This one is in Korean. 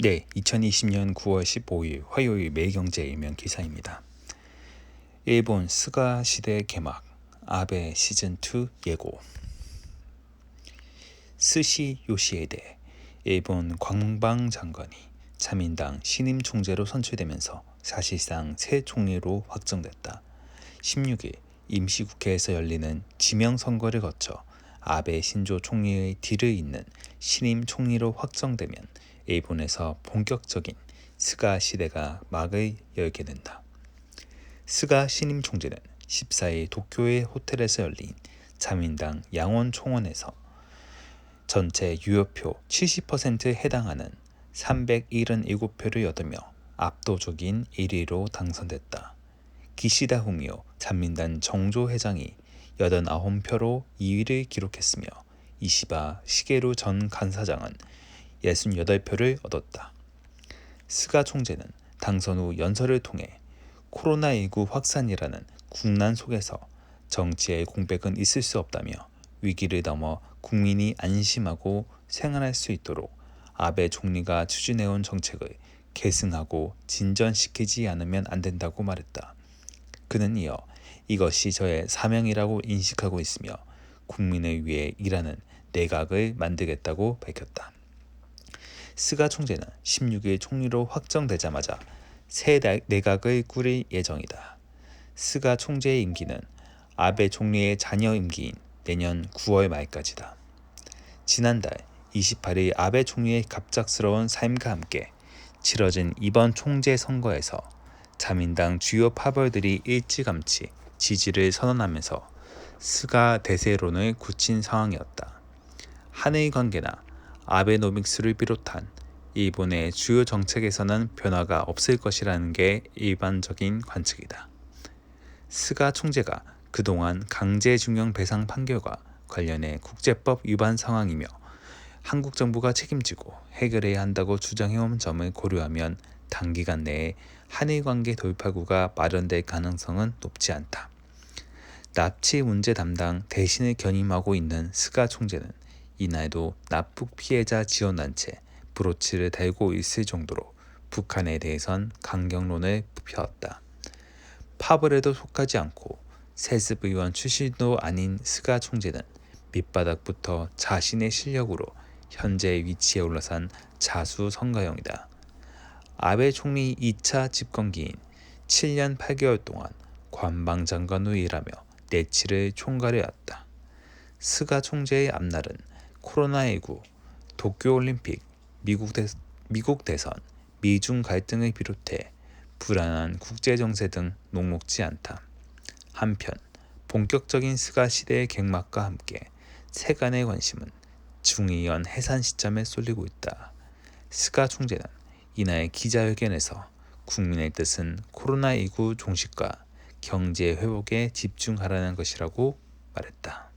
네, 2020년 9월 15일 화요일 매일경제 일면 기사입니다. 일본 스가 시대 개막, 아베 시즌 2 예고. 스시 요시에데 일본 관방 장관이 자민당 신임 총재로 선출되면서 사실상 새 총리로 확정됐다. 16일 임시국회에서 열리는 지명선거를 거쳐 아베 신조 총리의 뒤를 잇는 신임 총리로 확정되면 일본에서 본격적인 스가 시대가 막을 열게 된다. 스가 신임 총재는 14일 도쿄의 호텔에서 열린 자민당 양원 총원에서 전체 유효표 70%에 해당하는 377표를 얻으며 압도적인 1위로 당선됐다. 기시다 후미오 잔민단 정조 회장이 89표로 2위를 기록했으며 이시바 시게루 전 간사장은 68표를 얻었다. 스가 총재는 당선 후 연설을 통해 코로나19 확산이라는 국난 속에서 정치의 공백은 있을 수 없다며 위기를 넘어 국민이 안심하고 생활할 수 있도록 아베 총리가 추진해온 정책을 계승하고 진전시키지 않으면 안 된다고 말했다. 그는 이어 이것이 저의 사명이라고 인식하고 있으며 국민을 위해 일하는 내각을 만들겠다고 밝혔다. 스가 총재는 16일 총리로 확정되자마자 새 내각을 꾸릴 예정이다. 스가 총재의 임기는 아베 총리의 자녀 임기인 내년 9월 말까지다. 지난달 28일 아베 총리의 갑작스러운 삶과 함께 치러진 이번 총재 선거에서 자민당 주요 파벌들이 일찌감치 지지를 선언하면서 스가 대세론을 굳힌 상황이었다. 한일 관계나 아베노믹스를 비롯한 일본의 주요 정책에서는 변화가 없을 것이라는 게 일반적인 관측이다. 스가 총재가 그동안 강제중형 배상 판결과 관련해 국제법 위반 상황이며 한국 정부가 책임지고 해결해야 한다고 주장해온 점을 고려하면 단기간 내에 한일 관계 돌파구가 마련될 가능성은 높지 않다. 납치 문제 담당 대신을 견임하고 있는 스가 총재는 이날도 납북 피해자 지원단체 브로치를 달고 있을 정도로 북한에 대해선 강경론을 펴왔다. 파벌에도 속하지 않고 세습 의원 출신도 아닌 스가 총재는 밑바닥부터 자신의 실력으로 현재 위치에 올라선 자수 성가형이다. 아베 총리 2차 집권기인 7년 8개월 동안 관방장관으로 일하며 내치를 총괄해왔다. 스가 총재의 앞날은 코로나19, 도쿄올림픽, 미국, 대, 미국 대선, 미중 갈등을 비롯해 불안한 국제 정세 등 녹록지 않다. 한편 본격적인 스가 시대의 갱막과 함께 세간의 관심은 중의원 해산 시점에 쏠리고 있다. 스가 총재는 이날 기자회견에서 국민의 뜻은 코로나19 종식과 경제 회복에 집중하라는 것이라고 말했다.